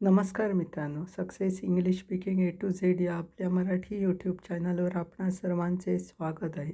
नमस्कार मित्रांनो. Success English speaking A to Z या आपल्या मराठी यूट्यूब चॅनलवर आपणा सर्वांचे स्वागत आहे.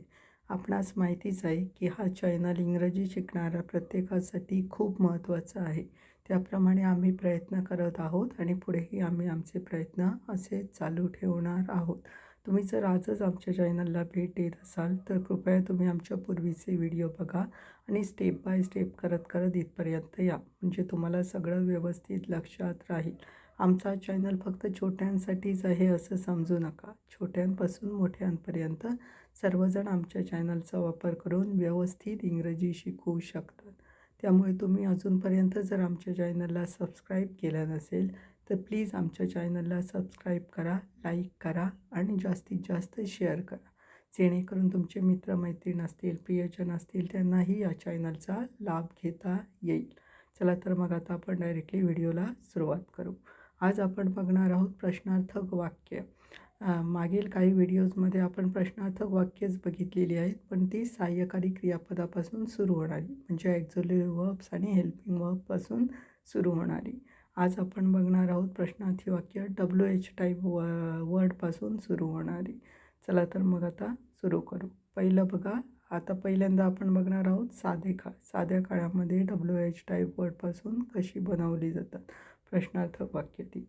आपणास माहितीच आहे की हा चॅनल इंग्रजी शिकणाऱ्या प्रत्येकासाठी खूप महत्त्वाचा आहे. त्याप्रमाणे आम्ही प्रयत्न करत आहोत आणि पुढेही आम्ही आमचे प्रयत्न असे चालू ठेवणार आहोत. तुम्ही जर आजच आमच्या चॅनलला भेट देत असाल तर कृपया तुम्ही आमच्या पूर्वीचे व्हिडिओ बघा आणि स्टेप बाय स्टेप करत करत इथपर्यंत या. म्हणजे तुम्हाला सगळं व्यवस्थित लक्षात राहील. आमचा चॅनल फक्त छोट्यांसाठीच आहे असं समजू नका. छोट्यांपासून मोठ्यांपर्यंत सर्वजण आमच्या चॅनलचा वापर करून व्यवस्थित इंग्रजी शिकू शकतात. त्यामुळे तुम्ही अजूनपर्यंत जर आमच्या चॅनलला सबस्क्राईब केलं नसेल तर प्लीज आमच्या चॅनलला सबस्क्राईब करा लाईक करा आणि जास्तीत जास्त शेअर करा. जेणेकरून तुमचे मित्रमैत्रीण असतील प्रियजन असतील त्यांनाही या चॅनलचा लाभ घेता येईल. चला तर मग आता आपण डायरेक्टली व्हिडिओला सुरुवात करू. आज आपण बघणार आहोत प्रश्नार्थक वाक्य. मागील काही व्हिडिओजमध्ये आपण प्रश्नार्थक वाक्यच बघितलेली आहेत पण ती सहाय्यकारी क्रियापदापासून सुरू होणारी म्हणजे ॲक्झोलरी वर्ब्स आणि हेल्पिंग वर्बपासून सुरू होणारी. आज आपण बघणार आहोत प्रश्नार्थी वाक्य डब्ल्यू एच टाईप व वर्डपासून सुरू होणारी. चला तर मग आता सुरू करू. पहिलं बघा आता पहिल्यांदा आपण बघणार आहोत साधे काळ साध्या काळामध्ये डब्ल्यू एच टाईप वर्डपासून कशी बनवली जातात? प्रश्नार्थक वाक्य ती.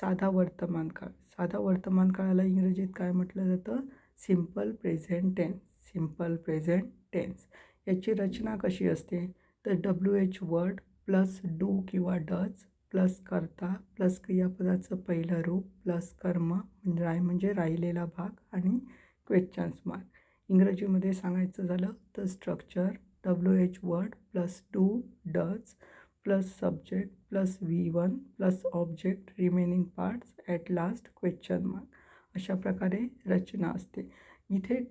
साधा वर्तमान काळ. साधा वर्तमान काळाला इंग्रजीत काय म्हटलं जातं? Simple present tense simple present tense याची रचना कशी असते? तर W H word plus do किंवा डच प्लस कर्ता. प्लस क्रियापदाचं पहिलं रूप प्लस कर्म म्हणजे राय म्हणजे राहिलेला भाग आणि क्वेश्चन्स मार्क इंग्रजीमध्ये सांगायचं झालं तर structure W H word plus do does plus subject plus V one plus object remaining parts at last question mark अशा प्रकारे रचना असते. इथे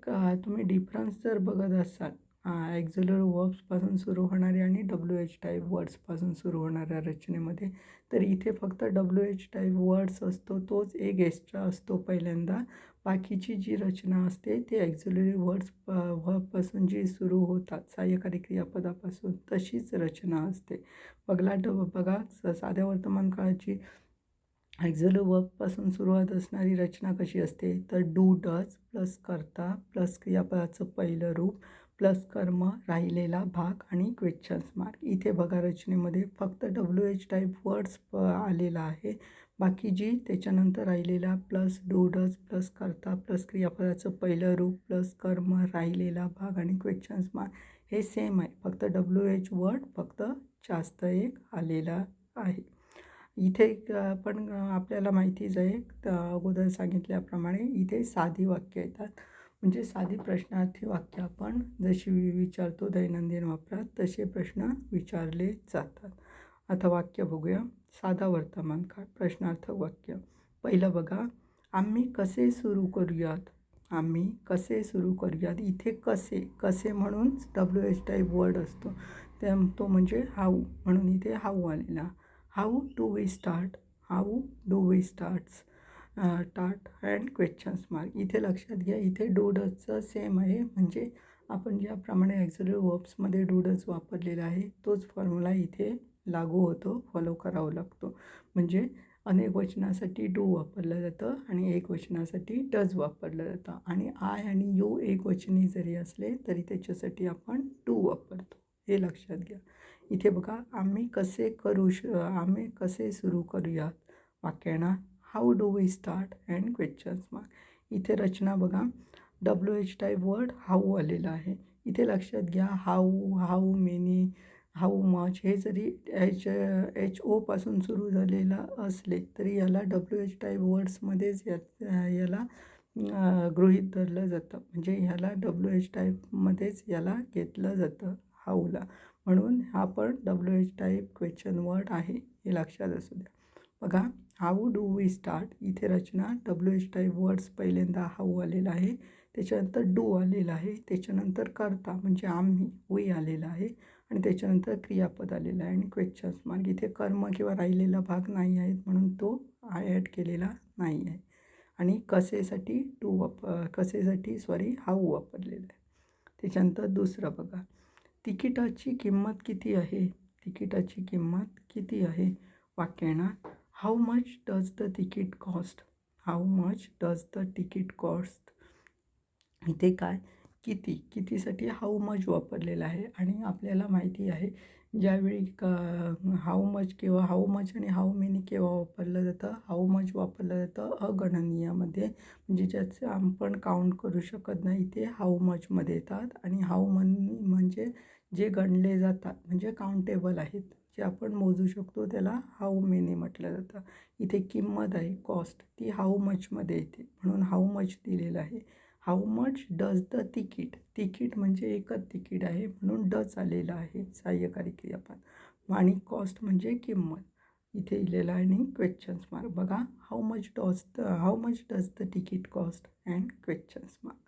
तुम्ही डिफरन्स जर बघत असाल ॲक्झुलर वर्ब्सपासून सुरू होणारे आणि डब्ल्यू एच टाईप वर्ड्सपासून सुरू होणाऱ्या रचनेमध्ये. तर इथे फक्त डब्ल्यू एच टाईप वर्ड्स असतो तोच एक एक्स्ट्रा असतो पहिल्यांदा. बाकीची जी रचना असते ती ॲक्झुलरी वर्ड्स वर्बपासून जी सुरू होतात सहाय्यकारी क्रियापदापासून तशीच रचना असते. बघला ड बघा साध्या वर्तमान काळाची ॲक्झल वर्बपासून सुरुवात असणारी रचना कशी असते? तर डू डच प्लस करता प्लस क्रियापदाचं पहिलं रूप प्लस कर्म राहिलेला भाग आणि क्वेश्चन्स मार्क इथे बघा रचनेमध्ये फक्त डब्ल्यू एच टाईप वर्ड्स आलेला आहे. बाकी जी त्याच्यानंतर राहिलेला प्लस डोडस प्लस कर्ता प्लस क्रियापदाचं पहिलं रूप प्लस कर्म राहिलेला भाग आणि क्वेश्चन्स मार्क हे सेम आहे. फक्त डब्ल्यू एच वर्ड फक्त जास्त एक आलेला आहे. इथे पण आपल्याला माहितीच आहे अगोदर सांगितल्याप्रमाणे इथे साधी वाक्य येतात. म्हणजे साधी प्रश्नार्थी वाक्य आपण जशी विचारतो दैनंदिन वापरात तसे प्रश्न विचारले जातात. आता वाक्य बघूया. साधा वर्तमान काळ प्रश्नार्थक वाक्य. पहिलं बघा. आम्ही कसे सुरू करूयात? आम्ही कसे सुरू करूयात? इथे कसे? कसे म्हणून डब्ल्यू एच टाईप वर्ड असतो. त्या तो म्हणजे हाऊ म्हणून इथे हाऊ आलेला. How do we start how do we starts टाट अँड क्वेश्चन्स मार्क. इथे लक्षात घ्या इथे डूडसचं सेम आहे. म्हणजे आपण ज्याप्रमाणे ॲक्झलरी वर्ब्समध्ये डूडस वापरलेला आहे तोच फॉर्म्युला इथे लागू होतो फॉलो करावा लागतो. म्हणजे अनेक वचनासाठी डू वापरलं जातं आणि एक वचनासाठी डज वापरलं जातं. आणि आय आणि यू एक वचनी जरी असले तरी त्याच्यासाठी आपण टू वापरतो. हे लक्षात घ्या. इथे बघा आम्ही कसे करू श आम्ही कसे सुरू करूयात वाक्याना? How do we start and questions mark इथे रचना बघा. W H type word how आलेला आहे. इथे लक्षात घ्या. How how many how much हे जरी एच एच ओपासून सुरू झालेलं असले तरी याला डब्ल्यू एच टाईप वर्ड्समध्येच या याला गृहीत धरलं जातं. म्हणजे ह्याला डब्ल्यू एच टाईपमध्येच याला घेतलं जातं. हाऊला म्हणून हा पण W H type question word आहे. हे लक्षात असू द्या. बघा. हाऊ डू वी स्टार्ट इथे रचना डब्ल्यू एच टाईप वर्ड्स पहिल्यांदा हाऊ आलेला आहे. त्याच्यानंतर डू आलेला आहे. त्याच्यानंतर करता म्हणजे आम्ही वी आलेला आहे. आणि त्याच्यानंतर क्रियापद आलेला आहे. आणि क्वेश्चन्स मार्ग इथे कर्म किंवा राहिलेला भाग नाही आहेत म्हणून तो आय ॲड केलेला नाही आहे. आणि कसेसाठी टू वाप कसेसाठी सॉरी हाऊ वापरलेला आहे. त्याच्यानंतर दुसरं बघा. तिकिटाची किंमत किती आहे? तिकिटाची किंमत किती आहे? वाक्याना how much does the ticket cost how much does the ticket cost इथे काय? किती? कितीसाठी हाऊ मच वापरलेलं आहे? आणि आपल्याला माहिती आहे ज्यावेळी क हाऊ मच किंवा हाऊ मच आणि हाऊ मेनी केव्हा वापरलं जातं हाऊ मच वापरलं जातं अगणनीयामध्ये. म्हणजे ज्याचं आपण काउंट करू शकत नाही ते हाऊ मचमध्ये येतात. आणि हाऊ मनी म्हणजे जे गणले जातात म्हणजे काउंटेबल आहेत. जे आपण मोजू शकतो त्याला हाऊ मेनी म्हटलं जातं. इथे किंमत आहे कॉस्ट ती हाऊ मचमध्ये येते. म्हणून हाऊ मच दिलेलं आहे. How much does the ticket ticket म्हणजे एकच तिकीट आहे. म्हणून डज आलेलं आहे. सहाय्यकारी क्रियापद. आणि कॉस्ट म्हणजे किंमत. इथे लिहिलेलं आहे आणि क्वेश्चन्स मार्क बघा how much does the how much does the ticket cost and questions mark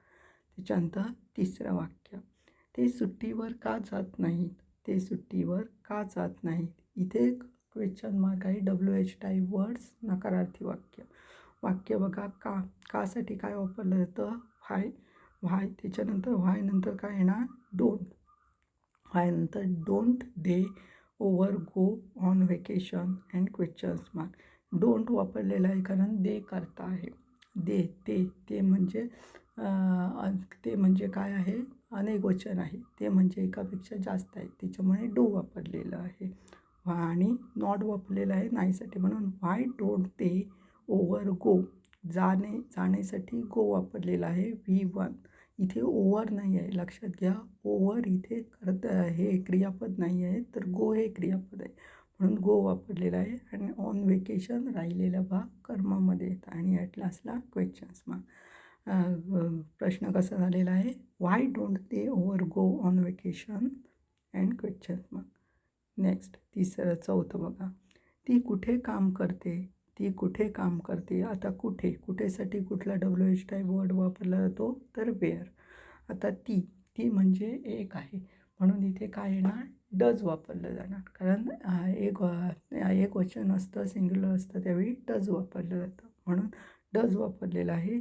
त्याच्यानंतर तिसरं वाक्य. ते सुट्टीवर का जात नाहीत? ते सुट्टीवर का जात नाहीत? इथे क्वेश्चन मार्क आहे. डब्ल्यू एच टाईप वर्ड्स नकारार्थी वाक्य. वाक्य बघा का कासाठी काय वापरलं जातं व्हाय व्हाय त्याच्यानंतर व्हाय नंतर काय येणार? डोंट व्हाय नंतर don't they over go on vacation and questions mark don't वापरलेलं आहे कारण दे करता आहे. दे ते ते म्हणजे ते म्हणजे काय आहे? अनेक वचन आहे. ते म्हणजे एकापेक्षा जास्त आहे त्याच्यामुळे डो वापरलेलं आहे. आणि नॉट वापरलेलं आहे. नाहीसाठी म्हणून why don't they over go. जाणे जाण्यासाठी गो वापरलेला आहे. V one. इथे ओवर नाही आहे. लक्षात घ्या. ओवर इथे करत हे क्रियापद नाही आहे. तर गो हे क्रियापद आहे. म्हणून गो वापरलेला आहे. आणि ऑन वेकेशन राहिलेला भाग कर्मामध्ये येतं आणि ॲट लास्टला क्वेश्चन्स मग प्रश्न कसा झालेला आहे? Why don't they over go on vacation and question मग नेक्स्ट तिसरं चौथं बघा. ती कुठे काम करते? ती कुठे काम करते? आता कुठे? कुठेसाठी कुठला डब्ल्यू एच टाईप वर्ड वापरला जातो? तर वेअर आता ती ती म्हणजे एक आहे. म्हणून इथे काय येणार? डज वापरलं जाणार. कारण एक एक वचन असतं सिंग्युलर असतं त्यावेळी डज वापरलं जातं. म्हणून डज वापरलेलं आहे.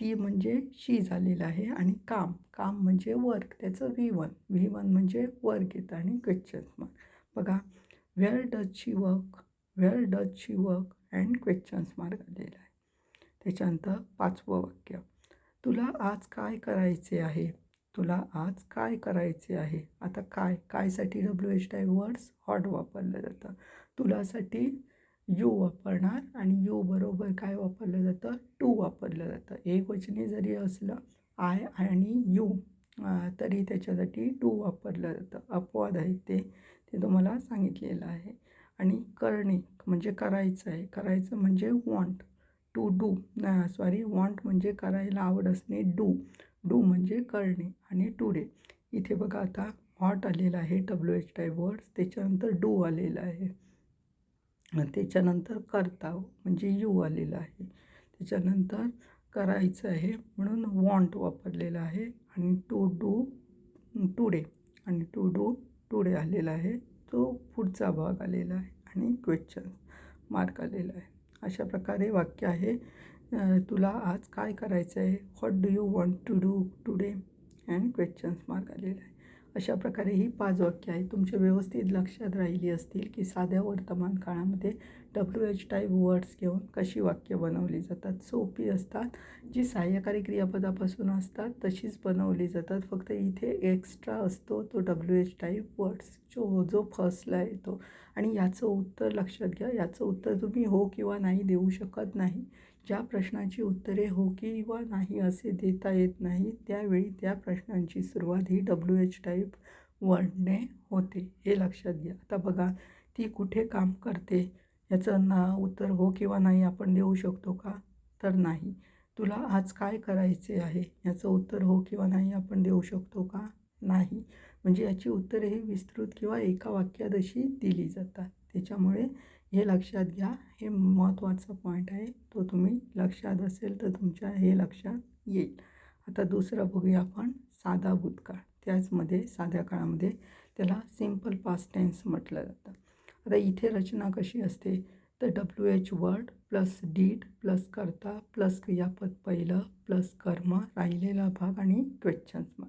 ती म्हणजे शी झालेलं आहे आणि काम. काम म्हणजे वर्क. त्याचं व्ही वन व्ही वन म्हणजे वर्क येतं आणि क्वेश्चन मार्क बघा where does she work where does she work and questions mark आलेला आहे. त्याच्यानंतर पाचवं वाक्य. तुला आज काय करायचे आहे? तुला आज काय करायचे आहे? आता काय? कायसाठी W H type words what वापरलं जातं. तुलासाठी यू वापरणार आणि यू बरोबर काय वापरलं जातं? टू वापरलं जातं. एक वचनी जरी असलं आय आणि यू तरी त्याच्यासाठी टू वापरलं जातं. अपवाद आहे ते ते तुम्हाला सांगितलेलं आहे. आणि करणे म्हणजे करायचं आहे. करायचं म्हणजे want to do sorry want म्हणजे करायला आवड असणे डू डू म्हणजे करणे आणि टुडे इथे बघा आता हॉट आलेलं आहे डब्ल्यू एच टाईप वर्ड्स त्याच्यानंतर डू आलेलं आहे. त्याच्यानंतर कर्ताव म्हणजे यू आलेलं आहे. त्याच्यानंतर करायचं आहे म्हणून वॉन्ट वापरलेलं आहे आणि टू डू टुडे आणि टू डू टुडे आलेला आहे. तो पुढचा भाग आलेला आहे आणि क्वेश्चन मार्क आलेला आहे. अशा प्रकारे वाक्य आहे. तुला आज काय करायचं आहे what do you want to do today and questions mark आलेला आहे. अशा प्रकारे ही पाच वाक्य आहेत. तुमच्या व्यवस्थित लक्षात राहिली असतील की साध्या वर्तमान काळामध्ये डब्ल्यू एच टाईप वर्ड्स घेऊन कशी वाक्य बनवली जातात. सोपी असतात. जी सहाय्यकारी क्रियापदापासून असतात तशीच बनवली जातात. फक्त इथे एक्स्ट्रा असतो तो डब्ल्यू एच टाईप वर्ड्स जो जो फर्स्टला येतो आणि याचं उत्तर लक्षात घ्या. याचं उत्तर तुम्ही हो किंवा नाही देऊ शकत नाही. ज्या प्रश्नाची उत्तरे हो किंवा नाही असे देता येत नाही त्यावेळी त्या प्रश्नांची सुरुवात ही डब्ल्यू एच टाईप वर्डने होते. हे लक्षात घ्या. आता बघा ती कुठे काम करते? याचं ना उत्तर हो किंवा नाही आपण देऊ शकतो का? तर नाही. तुला आज काय करायचे आहे? याचं उत्तर हो किंवा नाही आपण देऊ शकतो का? नाही. म्हणजे याची उत्तरे ही विस्तृत किंवा एका वाक्यात अशी दिली जातात. त्याच्यामुळे हे लक्षात घ्या. हे महत्त्वाचा पॉईंट आहे. तो तुम्ही लक्षात असेल तर तुमच्या हे लक्षात येईल. आता दुसरं बघूया आपण साधा भूतकाळ. त्याचमध्ये साध्या काळामध्ये त्याला सिंपल पास्ट टेन्स म्हटलं जातं. आता इथे रचना कशी असते? तर W H word plus did plus करता प्लस क्रियापद पहिलं प्लस कर्म राहिलेला भाग आणि क्वेश्चन्स मग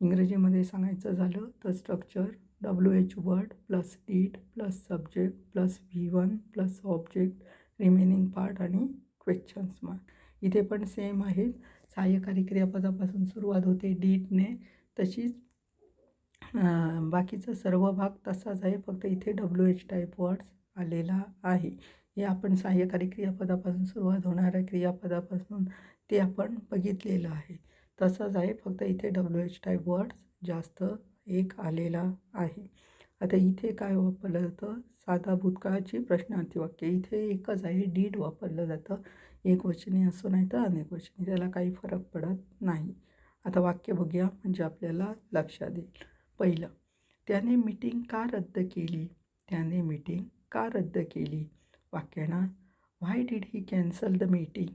इंग्रजीमध्ये सांगायचं झालं तर structure W H word plus did plus subject plus V one plus object remaining part आणि क्वेश्चन्स मार्क इथे पण सेम आहेत. सहाय्यकारी क्रियापदापासून सुरुवात होते. डीटने तशीच बाकीचा सर्व भाग तसाच आहे. फक्त इथे डब्ल्यू एच टाईप वर्ड्स आलेला आहे. हे आपण सहाय्यकारी क्रियापदापासून सुरुवात होणाऱ्या क्रियापदापासून ते आपण बघितलेलं आहे. तसंच आहे. फक्त इथे डब्ल्यू एच टाईप वर्ड्स जास्त एक आलेला आहे. आता इथे काय वापरलं जातं? साधा भूतकाळाची प्रश्नार्थी वाक्य. इथे एकच आहे डीड वापरलं जातं. एक वचनी असो नाही तर अनेक वचने. त्याला काही फरक पडत नाही. आता वाक्य बघूया म्हणजे आपल्याला लक्षात येईल. पहिलं त्याने मीटिंग का रद्द केली? त्याने मीटिंग का रद्द केली? वाक्यांना why did he cancel the meeting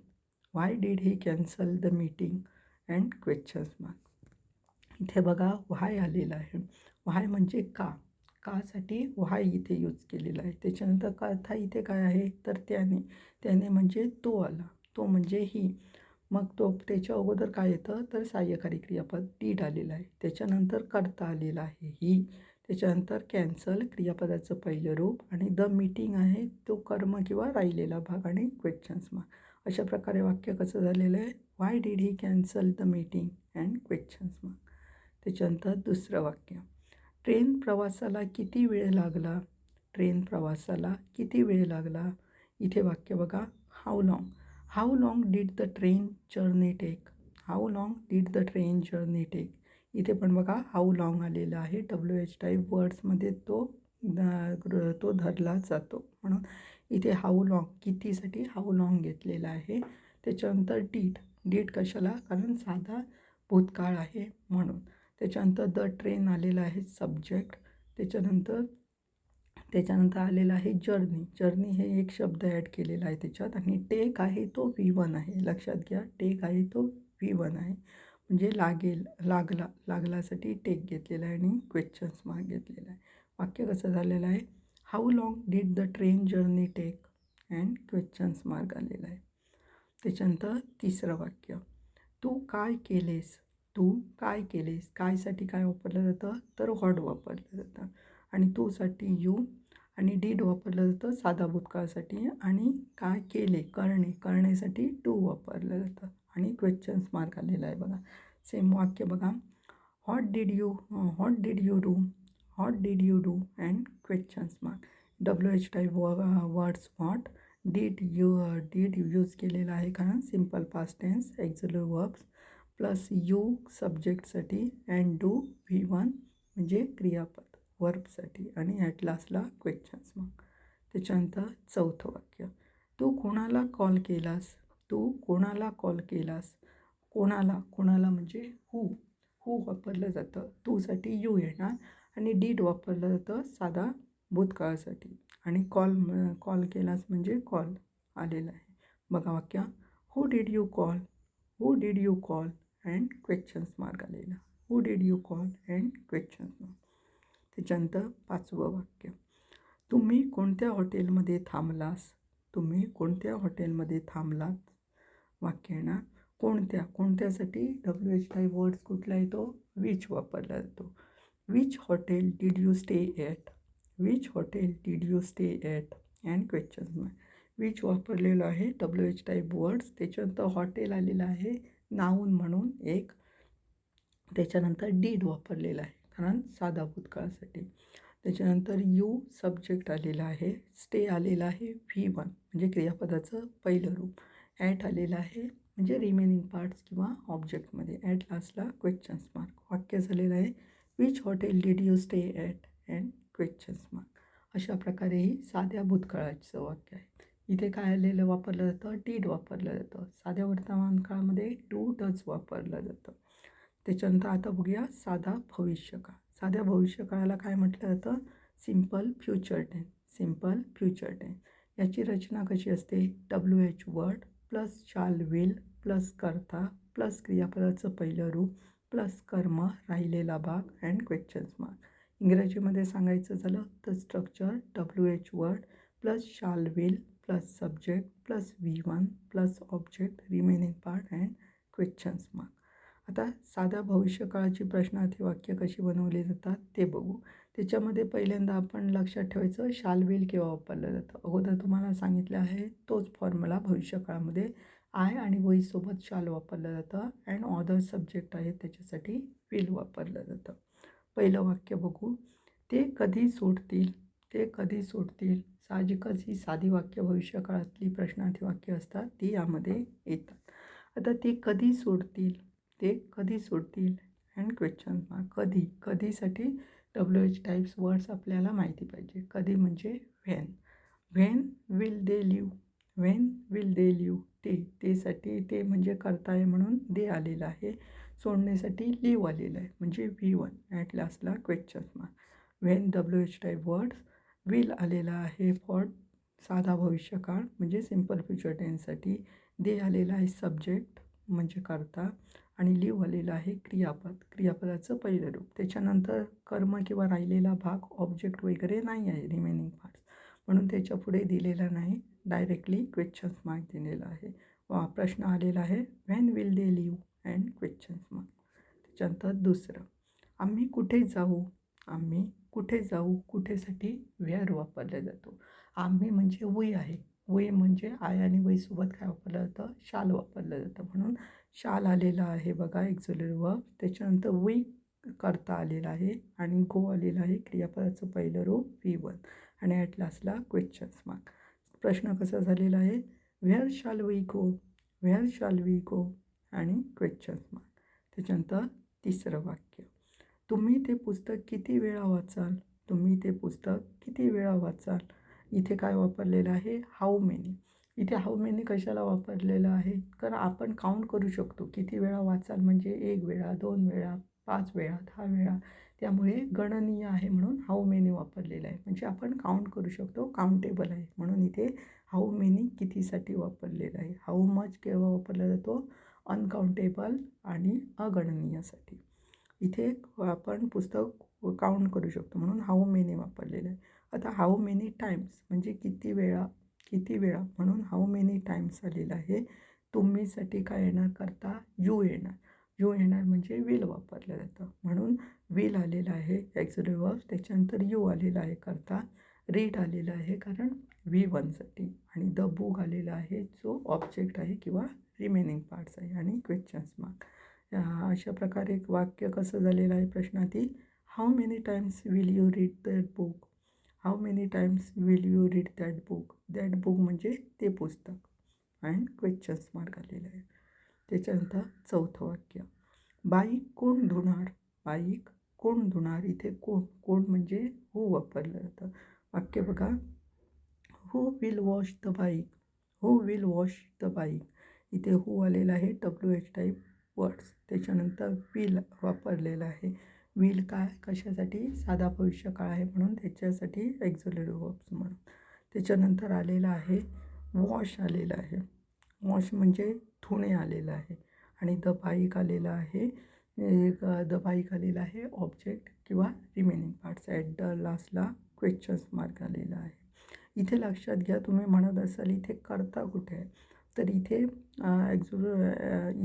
why did he cancel the meeting and questions mark इथे बघा व्हाय आलेला आहे. व्हाय म्हणजे का? कासाठी व्हाय इथे यूज केलेला आहे. त्याच्यानंतर कथा इथे काय आहे? तर त्याने त्याने म्हणजे तो आला. तो म्हणजे ही. मग तो त्याच्या अगोदर काय येतं? तर सहाय्यकारी क्रियापद डीड आलेलं आहे. त्याच्यानंतर करता आलेला आहे. ही. त्याच्यानंतर कॅन्सल क्रियापदाचं पहिलं रूप आणि द मीटिंग आहे. तो कर्म किंवा राहिलेला भाग आणि क्वेश्चन्स मार्क अशा प्रकारे वाक्य कसं झालेलं आहे? Why did he cancel the meeting and questions mark त्याच्यानंतर दुसरं वाक्य. ट्रेन प्रवासाला किती वेळ लागला? ट्रेन प्रवासाला किती वेळ लागला? इथे वाक्य बघा. How long how long did the train journey take how long did the train journey take इथे पण बघा. हाऊ लाँग आलेला आहे. डब्ल्यू एच टाईप वर्ड्समध्ये तो तो धरला जातो. म्हणून इथे हाऊ लाँग कितीसाठी हाऊ लाँग घेतलेला आहे? त्याच्यानंतर डीट डीट कशाला? कारण साधा भूतकाळ आहे म्हणून. त्याच्यानंतर द ट्रेन आलेला आहे सब्जेक्ट त्याच्यानंतर त्याच्यानंतर आलेला आहे जर्नी जर्नी हे एक शब्द ॲड केलेला आहे त्याच्यात आणि टेक आहे तो व्ही वन आहे. लक्षात घ्या टेक आहे तो व्ही वन आहे. म्हणजे लागेल लागला लागलासाठी टेक घेतलेला आहे आणि क्वेश्चन्स मार्क घेतलेला आहे. वाक्य कसं झालेलं आहे? How long did the train journey take and questions mark आलेला आहे. त्याच्यानंतर तिसरं वाक्य. तू काय केलेस? तू काय केलेस? कायसाठी काय वापरलं जातं? तर हॉट वापरलं जातं. आणि तूसाठी यू आणि डीड वापरलं जातं. साधा भूतकाळासाठी आणि काय केले? करणे. करण्यासाठी टू वापरलं जातं. आणि क्वेश्चन्स मार्क आलेला आहे बघा. सेम वाक्य बघा. What did you what did you do what did you do and questions mark W H type words what did you did use केलेला आहे? कारण simple past tense auxiliary verbs plus you सब्जेक्टसाठी and do V one म्हणजे क्रियापद वर्बसाठी आणि at लास्टला questions मग त्याच्यानंतर चौथं वाक्य. तू कोणाला कॉल केलास? तू कोणाला कॉल केलास? कोणाला? कोणाला म्हणजे हू हू वापरलं जातं? तूसाठी यू येणार आणि डीड वापरलं जातं साधा भूतकाळासाठी. आणि कॉल कॉल केलास म्हणजे कॉल आलेला आहे. बघा वाक्य. Who did you call who did you call and questions mark आलेला. Who did you call and questions mark त्याच्यानंतर पाचवं वाक्य. तुम्ही कोणत्या हॉटेलमध्ये थांबलास? तुम्ही कोणत्या हॉटेलमध्ये थांबलात? वाक्य येणार. कोणत्या? कोणत्यासाठी? डब्ल्यू एच आय वर्ड्स कुठला येतो? विच वापरला जातो? Which hotel did you stay at which hotel did you stay at and questions mark which वापरलेलं आहे? डब्ल्यू एच टाईप वर्ड्स त्याच्यानंतर हॉटेल आलेलं आहे. नाऊन म्हणून एक त्याच्यानंतर डीड वापरलेला आहे. कारण साधा भूतकाळासाठी. त्याच्यानंतर यू सब्जेक्ट आलेला आहे. स्टे आलेला आहे. व्ही वन म्हणजे क्रियापदाचं पहिलं रूप. ॲट आलेलं आहे. म्हणजे रिमेनिंग पार्ट्स किंवा ऑब्जेक्टमध्ये ॲट लास्टला क्वेश्चन्स मार्क वाक्य झालेलं आहे. Which hotel did you stay at and questions mark अशा प्रकारे ही साध्या भूतकाळाचं वाक्य आहे. इथे काय आलेलं वापरलं जातं? डीड वापरलं जातं. साध्या वर्तमान काळामध्ये डू डज वापरलं जातं. त्याच्यानंतर आता बघूया साधा भविष्यकाळ साध्या भविष्यकाळाला काय म्हटलं जातं? Simple future tense. Simple future tense. याची रचना कशी असते? W H word plus shall will plus कर्ता प्लस क्रियापदाचं पहिलं रूप प्लस कर्म राहिलेला भाग अँड क्वेश्चन्स मार्क. इंग्रजीमध्ये सांगायचं झालं तर structure W H word plus shall will plus subject plus V one plus object remaining part and questions mark आता साध्या भविष्यकाळाची प्रश्नार्थी वाक्य कशी बनवली जातात ते बघू. त्याच्यामध्ये पहिल्यांदा आपण लक्षात ठेवायचं शाल विल केव्हा वापरलं जातं. अगोदर तुम्हाला सांगितलं आहे तोच फॉर्म्युला भविष्यकाळामध्ये आय आणि वहीसोबत शाल वापरलं जातं अँड ऑदर सब्जेक्ट आहे त्याच्यासाठी विल वापरलं जातं. पहिलं वाक्य बघू. ते कधी सोडतील? ते कधी सोडतील? साहजिकच ही साधी वाक्य भविष्यकाळातली प्रश्नार्थी वाक्य असतात ती यामध्ये येतात. आता ते कधी सोडतील? ते कधी सोडतील? अँड क्वेश्चन मार्क कधी? कधीसाठी? डब्ल्यू एच टाईप्स वर्ड्स आपल्याला माहिती पाहिजे. कधी म्हणजे when when will they leave when will they leave ते. तेसाठी ते म्हणजे करताय म्हणून दे आलेलं आहे. सोडण्यासाठी लिव्ह आलेलं आहे. म्हणजे व्ही वन ॲट लास्टला question mark when W H type words will आलेला आहे फॉर साधा भविष्यकाळ म्हणजे सिंपल फ्युचर टेन्ससाठी दे आलेला आहे सब्जेक्ट म्हणजे करता. आणि लिव्ह आलेला आहे क्रियापद. क्रियापदाचं पहिलं रूप. त्याच्यानंतर कर्म किंवा राहिलेला भाग ऑब्जेक्ट वगैरे नाही आहे रिमेनिंग पार्ट्स म्हणून त्याच्या पुढे दिलेला नाही. डायरेक्टली क्वेश्चन्स मार्क दिलेला आहे. वा प्रश्न आलेला आहे. When will they leave and questions mark त्याच्यानंतर दुसरं. आम्ही कुठे जाऊ? आम्ही कुठे जाऊ कुठेसाठी वेअर वापरला जातो. आम्ही म्हणजे वय आहे. वय म्हणजे आय आणि वईसोबत काय वापरलं जातं? शाल वापरलं जातं. म्हणून शाल आलेला आहे बघा एक्झोलर वर्ब त्याच्यानंतर वई करता आलेला आहे आणि गो आलेला आहे. क्रियापदाचं पहिलं रूप व्ही वन आणि ॲट लास्टला क्वेश्चन्स मार्क प्रश्न कसा झालेला आहे? Where shall we go. Where shall we go आणि क्वेश्चन्स मार्क त्याच्यानंतर तिसरं वाक्य. तुम्ही ते पुस्तक किती वेळा वाचाल? तुम्ही ते पुस्तक किती वेळा वाचाल? इथे काय वापरलेलं आहे? हाऊ मेनी इथे हाऊ मेनी कशाला वापरलेलं आहे? कारण आपण काउंट करू शकतो. किती वेळा वाचाल म्हणजे एक वेळा दोन वेळा पाच वेळा दहा वेळा. त्यामुळे गणनीय आहे म्हणून हाऊ मेनी वापरलेलं आहे. म्हणजे आपण काउंट करू शकतो. काउंटेबल आहे. म्हणून इथे हाऊ मेनी कितीसाठी वापरलेलं आहे? हाऊ मच केव्हा वापरला जातो? अनकाउंटेबल आणि अगणनीयसाठी. इथे आपण पुस्तक काउंट करू शकतो. म्हणून हाऊ मेनी वापरलेलं आहे. आता हाऊ मेनी टाईम्स म्हणजे किती वेळा किती वेळा म्हणून हाऊ मेनी टाईम्स आलेलं आहे. तुम्हीसाठी काय येणार? करता यू येणार. यू येणार म्हणजे विल वापरलं जातं. म्हणून विल आलेलं आहे. ॲक्झुली वर्ब त्याच्यानंतर यू आलेलं आहे. करता रीड आलेलं आहे. कारण व्ही वनसाठी आणि द बुक आलेला आहे. जो ऑब्जेक्ट आहे किंवा रिमेनिंग पार्ट्स आहे. आणि क्वेश्चन्स मार्क अशा प्रकारे एक वाक्य कसं झालेलं आहे प्रश्नातील how many times will you read that book how many times will you read that book that book म्हणजे ते पुस्तक. अँड क्वेश्चन्स मार्क आलेलं आहे त्याच्यानंतर चौथं वाक्य. बाईक कोण धुणार? बाईक कोण धुणार? इथे कोण? कोण म्हणजे हू वापरलं जातं. वाक्य बघा. Who will wash the bike who will wash the bike इथे हू आलेलं आहे. डब्ल्यू एच टाईप वर्ड्स त्याच्यानंतर विल वापरलेलं आहे. विल काय? कशासाठी? साधा भविष्यकाळ आहे म्हणून त्याच्यासाठी एक्झोलेटिव्ह वर्ब्स म्हणून. त्याच्यानंतर आलेलं आहे वॉश आलेलं आहे. वॉश म्हणजे धुणे आलेलं आहे. आणि द बाईक आलेलं आहे. द बाईक आलेलं आहे ऑब्जेक्ट किंवा रिमेनिंग पार्ट्स ॲट द लास्टला क्वेश्चन्स मार्क आलेला आहे. इथे लक्षात घ्या तुम्ही म्हणत असाल इथे करता कुठे? आहे तर इथे ॲक्झुल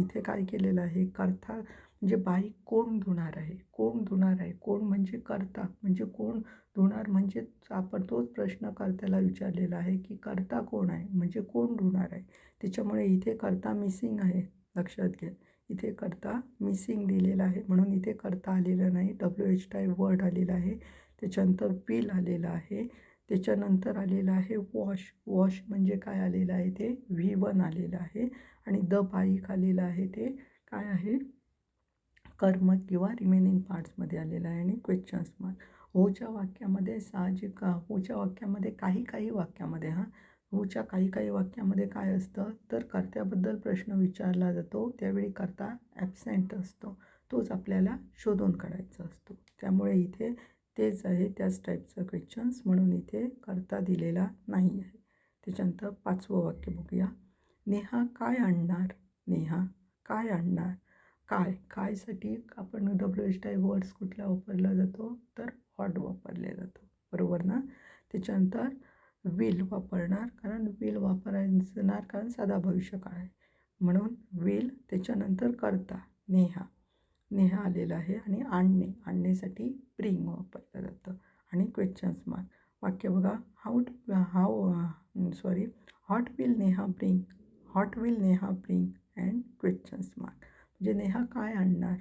इथे काय केलेलं आहे? करता म्हणजे बाईक कोण धुणार आहे? कोण धुणार आहे? कोण म्हणजे करता? म्हणजे कोण धुणार? म्हणजे आपण तोच प्रश्न कर्त्याला विचारलेला आहे की करता कोण आहे? म्हणजे कोण धुणार आहे? त्याच्यामुळे इथे करता मिसिंग आहे. लक्षात घ्या. इथे करता मिसिंग दिलेलं आहे. म्हणून इथे करता आलेलं नाही. डब्ल्यू एच टाय वर्ड आलेला आहे. त्याच्यानंतर पील आलेलं आहे. त्याच्यानंतर आलेलं आहे वॉश वॉश म्हणजे काय आलेलं आहे ते? व्ही वन आलेलं आहे. आणि द बाईक आलेलं आहे ते काय आहे? कर्म किंवा रिमेनिंग पार्ट्समध्ये आलेलं आहे आणि क्वेश्चन्स मार्क होच्या वाक्यामध्ये साहजिक होच्या वाक्यामध्ये काही काही वाक्यामध्ये हां? होच्या काही काही वाक्यामध्ये काय असतं? तर कर्त्याबद्दल प्रश्न विचारला जातो. त्यावेळी कर्ता ॲबसेंट असतो. तोच आपल्याला शोधून काढायचा असतो. त्यामुळे इथे तेच आहे त्याच टाईपचं क्वेश्चन्स म्हणून इथे करता दिलेला नाही आहे. त्याच्यानंतर पाचवं वाक्य बघूया. नेहा काय आणणार? नेहा काय आणणार? काय? कायसाठी आपण डब्ल्यू एच टाय वर्ड्स कुठला वापरला जातो? तर हॉट वापरले जातो. बरोबर ना? त्याच्यानंतर विल वापरणार कारण विल वापरणार कारण साधा भविष्यकाळ आहे. म्हणून विल त्याच्यानंतर करता. नेहा. नेहा आलेला आहे आणि आणणे. आणण्यासाठी ब्रिंग वापरलं जातं आणि क्वेश्चन्स मार्क वाक्य बघा how how sorry what will Neha bring what will Neha bring and questions mark म्हणजे नेहा काय आणणार?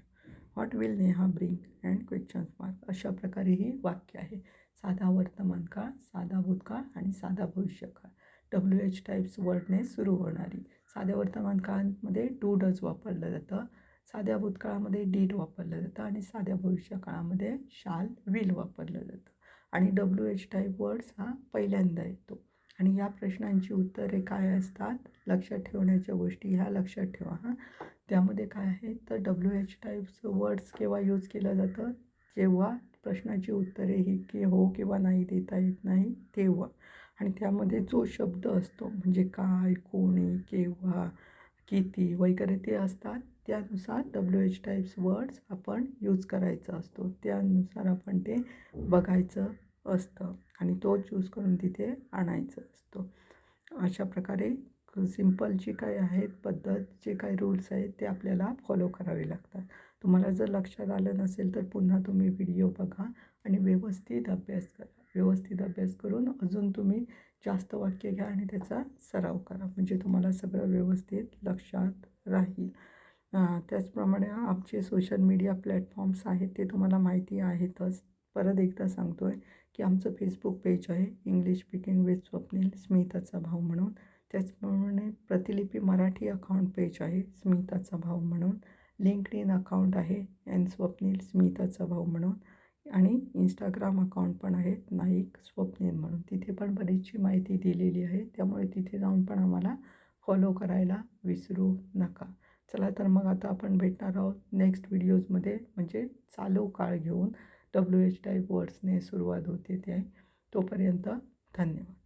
What will Neha bring and questions mark अशा प्रकारे हे वाक्य आहे. साधा वर्तमान काळ साधा भूतकाळ आणि साधा भविष्यकाळ. डब्ल्यू एच टाईप्स वर्डने सुरू होणारी. साध्या वर्तमान काळामध्ये टू डज वापरलं जातं. साध्या भूतकाळामध्ये डीड वापरलं जातं आणि साध्या भविष्यकाळामध्ये शाल विल वापरलं जातं. आणि डब्ल्यू एच टाईप वर्ड्स हा पहिल्यांदा येतो. आणि या प्रश्नांची उत्तरे काय असतात? लक्षात ठेवण्याच्या गोष्टी ह्या लक्षात ठेवा हां. त्यामध्ये काय आहे? तर डब्ल्यू एच टाईपचं वर्ड्स केव्हा यूज केलं जातं? जेव्हा प्रश्नाची उत्तरे ही की हो किंवा नाही देता येत नाही तेव्हा. आणि त्यामध्ये जो शब्द असतो म्हणजे काय कोणी केव्हा किती वगैरे ते असतात. त्यानुसार डब्ल्यू एच टाईप्स वर्ड्स आपण यूज करायचा असतो. त्यानुसार आपण ते बघायचं असतं आणि तो चूज करून तिथे आणायचं असतो. अशा प्रकारे सिंपल जी काही आहेत पद्धत जे काही रूल्स आहेत ते आपल्याला फॉलो करावे लागतात. तुम्हाला जर लक्षात आलं नसेल तर पुन्हा तुम्ही व्हिडिओ बघा आणि व्यवस्थित अभ्यास करा. व्यवस्थित अभ्यास करून अजून तुम्ही जास्त वाक्य घ्या आणि त्याचा सराव करा. म्हणजे तुम्हाला सगळं व्यवस्थित लक्षात राहील. त्याचप्रमाणे आमचे सोशल मीडिया प्लॅटफॉर्म्स आहेत ते तुम्हाला माहिती आहेतच. परत एकदा सांगतो आहे की आमचं फेसबुक पेज आहे इंग्लिश स्पीकिंग विथ स्वप्नील स्मिताचा भाव म्हणून. त्याचप्रमाणे प्रतिलिपी मराठी अकाउंट पेज आहे स्मिताचा भाव म्हणून. लिंकड इन अकाउंट आहे अँड स्वप्नील स्मिताचा भाव म्हणून. आणि इंस्टाग्राम अकाउंट पण आहे नाईक स्वप्नील म्हणून. तिथे पण बरीचशी माहिती दिलेली आहे त्यामुळे तिथे जाऊन पण आम्हाला फॉलो करायला विसरू नका. चला तर मग आता आपण भेटणार आहोत नेक्स्ट व्हिडिओजमध्ये म्हणजे चालू काळ घेऊन. डब्ल्यू एच टाईप वर्ड्सने सुरुवात होते ते. तोपर्यंत धन्यवाद.